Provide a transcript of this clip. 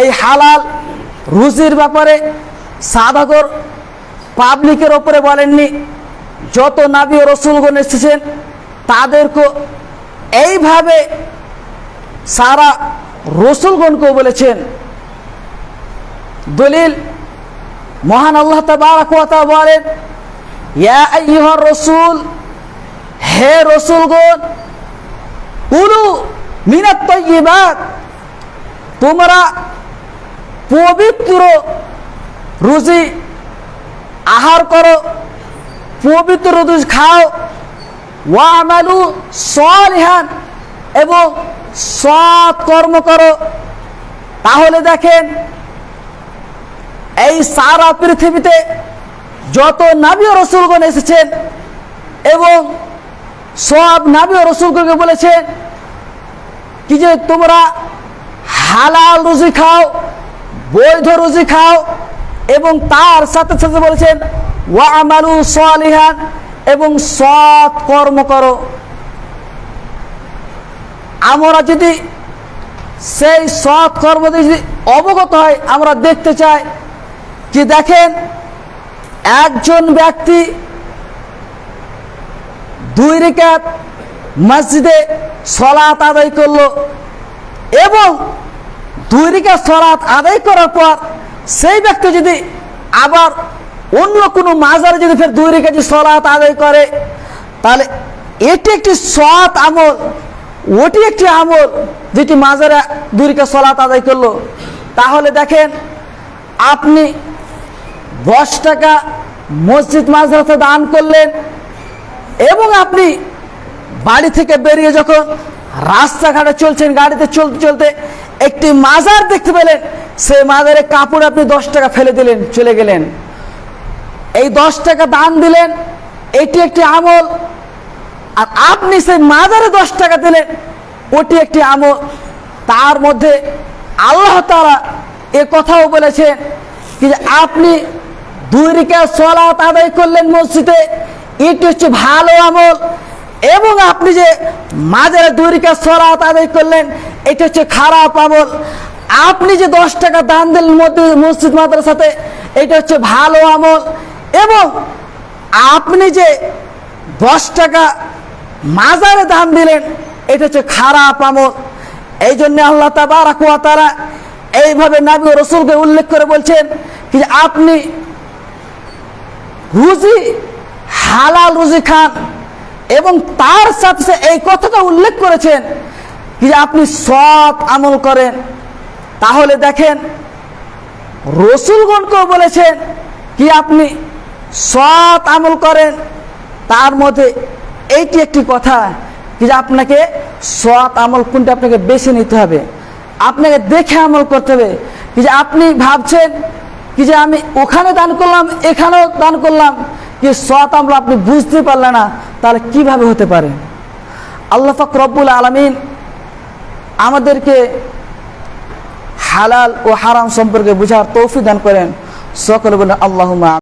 এই হালাল রুজির ব্যাপারে সাধাগর পাবলিকের ওপরে বলেননি। যত নাবি ও রসুলগণ এসেছেন, তাদেরকে এইভাবে সারা রসুলগণকেও বলেছেন। দলিল মহান আল্লাহ তাবারাক ওয়া তাআলা বলেন, ইয়া রাসূল, হে রাসূলগণ, কুলু মিনাত তোমরা পবিত্র রুজি আহার করো, পবিত্র রুজি খাও। ওয়া আমালু সলিহান এবং সৎ কর্ম করো। তাহলে দেখেন, এই সারা পৃথিবীতে যত নাবি ও রসুলগণ এসেছেন এবং সব নাবি ও রসুলগণকে বলেছেন কি যে তোমরা হালাল রুজি খাও বৈধ রুজি খাও এবং তার সাথে সাথে বলেছেন, ওয়া আমালু সালিহান এবং সৎ কর্ম করো। আমরা যদি সেই সৎ কর্ম যদি অবগত হয় আমরা দেখতে চাই কি দেখেন, একজন ব্যক্তি দুই রেখাত মসজিদে সলাত আদায় করল এবং দুই রেখাত সলাত আদায় করার পর সেই ব্যক্তি যদি আবার অন্য কোনো মাজারে যদি ফের দুই রেখা যদি সলাত আদায় করে, তাহলে এটি একটি সৎ আমল, ওটি একটি আমল যেটি মাজারে দুই রেখা সলাত আদায় করল। তাহলে দেখেন, আপনি দশ টাকা মসজিদ মাদ্রাসা দান করলেন এবং আপনি বাড়ি থেকে বেরিয়ে যখন রাস্তাঘাটে চলছেন, গাড়িতে চলতে চলতে একটি মাজার দেখতে পেলেন। সেই মাজারে কাপড় আপনি দশ টাকা ফেলে দিলেন, চলে গেলেন। এই দশ টাকা দান দিলেন, এটি একটি আমল। আর আপনি সেই মাজারে দশ টাকা দিলেন, ওটি একটি আমল। তার মধ্যে আল্লাহ তারা এ কথাও বলেছেন যে, আপনি দুই রেখা সলাত আদায় করলেন মসজিদে, এটি হচ্ছে ভালো আমল। এবং আপনি যে মাজারে দুই রেখা সলাত আদায় করলেন, এটা হচ্ছে খারাপ আমল। আপনি যে দশ টাকা দান দিলেন মসজিদ, মাদ্রাসাতে, এটা হচ্ছে ভালো আমল। এবং আপনি যে দশ টাকা মাজারে দান দিলেন, এটা হচ্ছে খারাপ আমল। এই জন্য আল্লাহ তাবারাকুয়া তারা এইভাবে নাবি রসুলকে উল্লেখ করে বলছেন যে, আপনি রুজি, হালাল রুজি খান এবং তার সাথে এই কথাটা উল্লেখ করেছেন যে আপনি সৎ আমল করেন। তাহলে দেখেন, রসুলগণকেও বলেছেন কি আপনি সৎ আমল করেন। তার মধ্যে এইটি একটি কথা কি যে আপনাকে সৎ আমল কোনটা আপনাকে বেছে নিতে হবে। আপনাকে দেখে আমল করতে হবে। কি যে আপনি ভাবছেন কি যে আমি ওখানে দান করলাম, এখানেও দান করলাম। কি সৎ আমল আপনি বুঝতে পারলেন না, তাহলে কীভাবে হতে পারে? আল্লাহ ফাক রব্বুল আলমিন আমাদেরকে হালাল ও হারাম সম্পর্কে বুঝার তৌফি দান করেন। সকল বলেন আল্লাহ